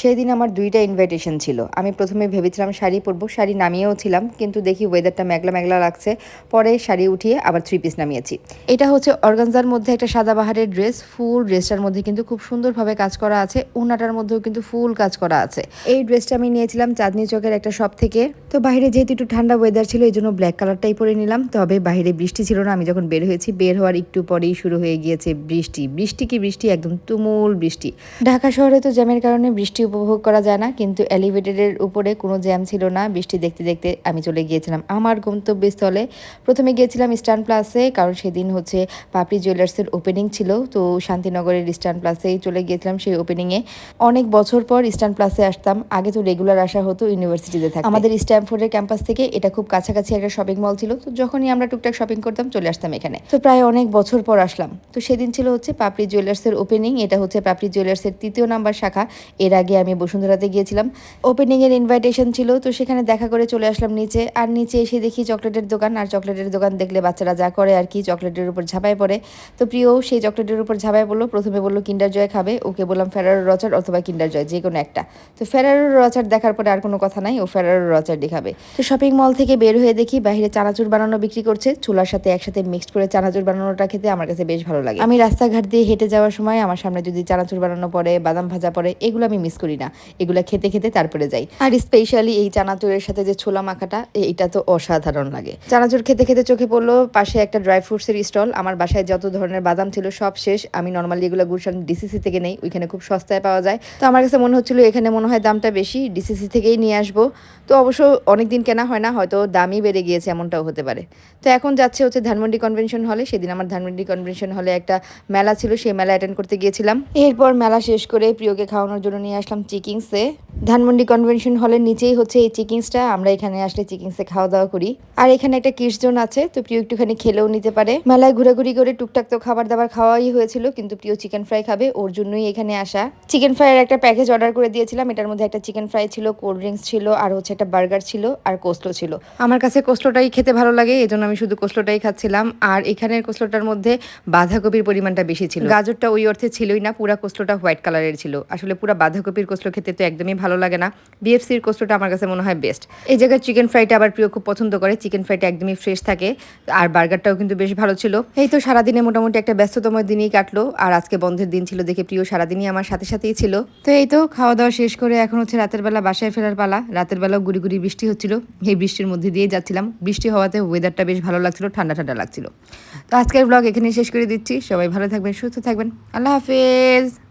সেদিন আমার দুইটা ইনভাইটেশন ছিল। আমি প্রথমে ভেবেছিলাম শাড়ি পরবো, শাড়ি নামিয়েও ছিলাম, কিন্তু দেখি ওয়েদারটা মেঘলা মেঘলা লাগছে। পরে শাড়ি উঠিয়ে আবার থ্রি পিস নামিয়েছি। এটা হচ্ছে অর্গানজার মধ্যে একটা সাদা বাহারের ড্রেস ফুল ড্রেসটার মধ্যে কিন্তু খুব সুন্দরভাবে কাজ করা আছে উনাটার মধ্যেও কিন্তু ফুল কাজ করা আছে। এই ড্রেসটা আমি নিয়েছিলাম চাঁদনি চকের একটা শপ থেকে। তো বাইরে যেহেতু একটু ঠান্ডা ওয়েদার ছিল এই জন্য ব্ল্যাক কালারটাই পরে নিলাম। তবে বাইরে বৃষ্টি ছিল না, আমি যখন বের হয়েছি, বের হওয়ার একটু পরেই শুরু হয়ে গিয়েছে বৃষ্টি। বৃষ্টি কি বৃষ্টি? একদম তুমুল বৃষ্টি। ঢাকা শহরে তো জ্যামের কারণে বৃষ্টি উপভোগ করা যায় না, কিন্তু এলিভেটেডের উপরে কোনো জ্যাম ছিল না। বৃষ্টি দেখতে দেখতে আমি চলে গিয়েছিলাম। আমার গন্তব্যস্থলে প্রথমে গিয়েছিলাম ইস্টার্ন প্লাসে কারণ সেদিন হচ্ছে পাপড়ি জুয়েলার্সের ওপেনিং ছিল। তো শান্তিনগরের ইস্টার্ন প্লাসেই চলে গিয়েছিলাম সেই ওপেনিংয়ে অনেক বছর পর ইস্টার্ন প্লাসে আসতাম। আগে তো রেগুলার আসা হতো ইউনিভার্সিটিতে থাকে আমাদের স্ট্যামফোর্ডের ক্যাম্পাস থেকে এটা খুব কাছাকাছি একটা শপিং মল ছিল। তো যখনই আমরা টুকটাক শপিং করতাম, চলে আসতাম এখানে। তো প্রায় অনেক বছর পর আসলাম। তো সেদিন ছিল হচ্ছে পাপড়ি জুয়েলার্সের ওপেনিং এটা হচ্ছে পাপড়ি জুয়েলার্সের তৃতীয় নাম্বার শাখা। এর আগে আমি বসুন্ধরাতে গিয়েছিলাম। ওপেনিং এর ইনভাইটেশন ছিল, তো সেখানে দেখা করে চলে আসলাম নিচে। আর নিচে এসে দেখি চকলেটের দোকান, আর চকলেটের দোকান দেখলে বাচ্চারা যা করে আর কি, চকলেটের উপর ঝাঁপায় পড়ে। তো প্রিয়, সেই চকলেটের উপর ঝাঁপায় বলল প্রথমে বলল, কিন্ডার জয় খাবে। ওকে বললাম ফেরারো রচার অথবা কিন্ডার জয়, যে কোনো একটা। তো ফেরারো রচার দেখার পরে আর কোনো কথা নাই, ও ফেরারো রচারটি খাবে। তো শপিং মল থেকে বের হয়ে দেখি বাইরে চানাচুর বানানো বিক্রি করছে। চুলার সাথে একসাথে মিক্সড করে চানাচুর বানানোটা খেতে আমার কাছে বেশ ভালো লাগে। আমি রাস্তাঘাট দিয়ে হেঁটে যাওয়ার সময় আমার সামনে যদি চানাচুর বানানো পড়ে, বাদাম ভাজা পড়ে, এগুলো আমি মিস করি না। এগুলো খেতে খেতে তারপরে যাই। আর স্পেশালি এই চানাচুরের সাথে যে ছোলা মাখাটা এটা তো অসাধারণ লাগে। চানাচুর খেতে খেতে চোখে পড়ল, পাশে একটা ড্রাই ফ্রুটসের স্টল আমার বাসায় যত ধরনের বাদাম ছিল সব শেষ। আমি নর্মালি এগুলো গুলশান ডিসিসি থেকে নেই, ওইখানে খুব সস্তায় পাওয়া যায়। তো আমার কাছে মনে হচ্ছিল, এখানে মনে হয় দামটা বেশি ডিসিসি থেকেই নিয়ে আসব। তো অবশ্য অনেক দিন কেনা হয় না, হয়তো দামই বেড়ে গিয়েছে, এমনটাও হতে পারে। তো এখন যাচ্ছে হচ্ছে ধানমন্ডি কনভেনশন হলে সেদিন আমার ধানমন্ডি কনভেনশন হলে একটা মেলা ছিল, সেই মেলা অ্যাটেন্ড করতে গিয়েছিলাম। এরপর মেলা শেষ করে প্রিয়কে খাওয়ানোর জন্য নিয়ে আসলাম। চিকিংসে ধানমন্ডি কনভেনশন হলের নিচেই হচ্ছে এই চিকিংসটা আমরা এখানে আসলে চিকিংসে খাওয়া দাওয়া করি। আর এখানে একটা কিডস জোন আছে, তো প্রিয় একটুখানি খেলেও নিতে পারে। মেলায় ঘোরাঘুরি করে টুকটাক তো খাবার দাবার খাওয়াই হয়েছিল, কিন্তু প্রিয় চিকেন ফ্রাই খাবে, ওর জন্যই এখানে আসা। চিকেন ফ্রাইয়ের একটা প্যাকেজ অর্ডার করে দিয়েছিলাম, এটার মধ্যে একটা চিকেন ফ্রাই ছিল কোল্ড ড্রিঙ্কস ছিল, আর হচ্ছে একটা বার্গার ছিল, আর কোসলো ছিল। আমার কাছে কোসলোটাই খেতে ভালো লাগে এই জন্য আমি শুধু কোসলোটাই খাচ্ছিলাম। আর এখানের কোসলোটার মধ্যে বাঁধাকপির পরিমাণটা বেশি ছিল। গাজরটা ওই অর্থে ছিলই না, পুরা কোসলোটা হোয়াইট কালারের ছিল। আসলে পুরা বাঁধাকপির কোসলো খেতে তো একদমই ভালো লাগে না। বিএফসির কোসলোটা আমার কাছে মনে হয় বেস্ট এই জায়গায় চিকেন ফ্রাইটা আবার প্রিয় খুব পছন্দ করে। চিকেন ফ্রাইটা একদমই ফ্রেশ থাকে। আর বার্গারটাও কিন্তু বেশ ভালো ছিল। এই তো সারাদিনে মোটামুটি একটা ব্যস্ততম দিনই কাটলো। আর আজকে বন্ধের দিন ছিল দেখে প্রিয় সারাদিনই আমার সাথে সাথেই ছিল। তো এই তো খাওয়া দাওয়া শেষ করে এখন হচ্ছে রাতের বেলা বাসায় ফেরার পালা। রাতের বেলাও গুড়ি গুড়ি বৃষ্টি হচ্ছিল। এই বৃষ্টির মধ্যে দিয়ে যাচ্ছিলাম। বৃষ্টি হওয়াতে ওয়েদারটা বেশ ভালো লাগছিল ঠান্ডা ঠান্ডা লাগছিল। তো আজকের ব্লগ এখানে শেষ করে দিচ্ছি। সবাই ভালো থাকবেন, সুস্থ থাকবেন। আল্লাহ হাফেজ।